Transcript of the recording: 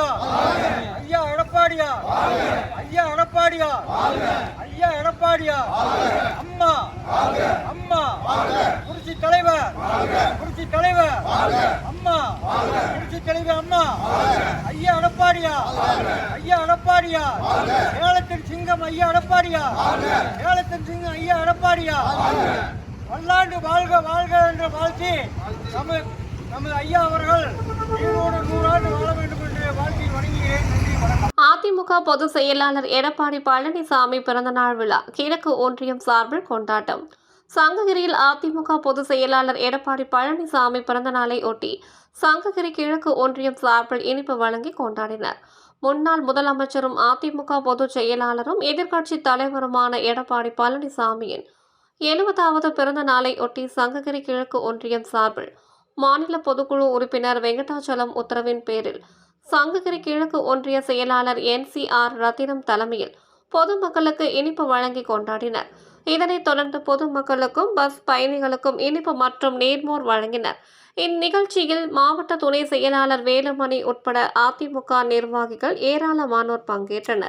எடப்பாடியா ஐயா எடப்பாடியா. ஐயா எடப்பாடியா. ஐயா எடப்பாடியா. அம்மா. அம்மா. புரட்சி தலைவர். புரட்சி தலைவர். அம்மா. புரட்சி தலைவர் அம்மா. ஐயா எடப்பாடியா. ஐயா எடப்பாடியா. ஏலத்தின் சிங்கம் ஐயா எடப்பாடியா. ஏலத்தின் சிங்கம் ஐயா எடப்பாடியா. பல்லாண்டு வாழ்க வாழ்க என்று வாழ்த்தி நமது நமது ஐயா அவர்கள் திமுக பொதுச் செயலாளர் எடப்பாடி பழனிசாமி பிறந்தநாள் விழா கிழக்கு ஒன்றியம் சார்பில் கொண்டாட்டம். சங்ககிரியில் அதிமுக பொதுச் செயலாளர் எடப்பாடி பழனிசாமி பிறந்தநாளை ஒட்டி சங்ககிரி கிழக்கு ஒன்றியம் சார்பில் இனிப்பு வழங்கி கொண்டாடினர். முன்னாள் முதலமைச்சரும் அதிமுக பொதுச் செயலாளரும் எதிர்க்கட்சி தலைவருமான எடப்பாடி பழனிசாமியின் எழுபதாவது பிறந்த நாளை ஒட்டி சங்ககிரி கிழக்கு ஒன்றியம் சார்பில் மாநில பொதுக்குழு உறுப்பினர் வெங்கடாச்சலம் உத்தரவின் பேரில் சங்ககிரி கிழக்கு ஒன்றிய செயலாளர் என் சி ஆர் ரத்தினம் தலைமையில் பொதுமக்களுக்கு இனிப்பு வழங்கி கொண்டாடினர். இதனைத் தொடர்ந்து பொதுமக்களுக்கும் பஸ் பயணிகளுக்கும் இனிப்பு மற்றும் நேர்மோர் வழங்கினர். இந்நிகழ்ச்சியில் மாவட்ட துணை செயலாளர் வேலுமணி உட்பட அதிமுக நிர்வாகிகள் ஏராளமானோர் பங்கேற்றனர்.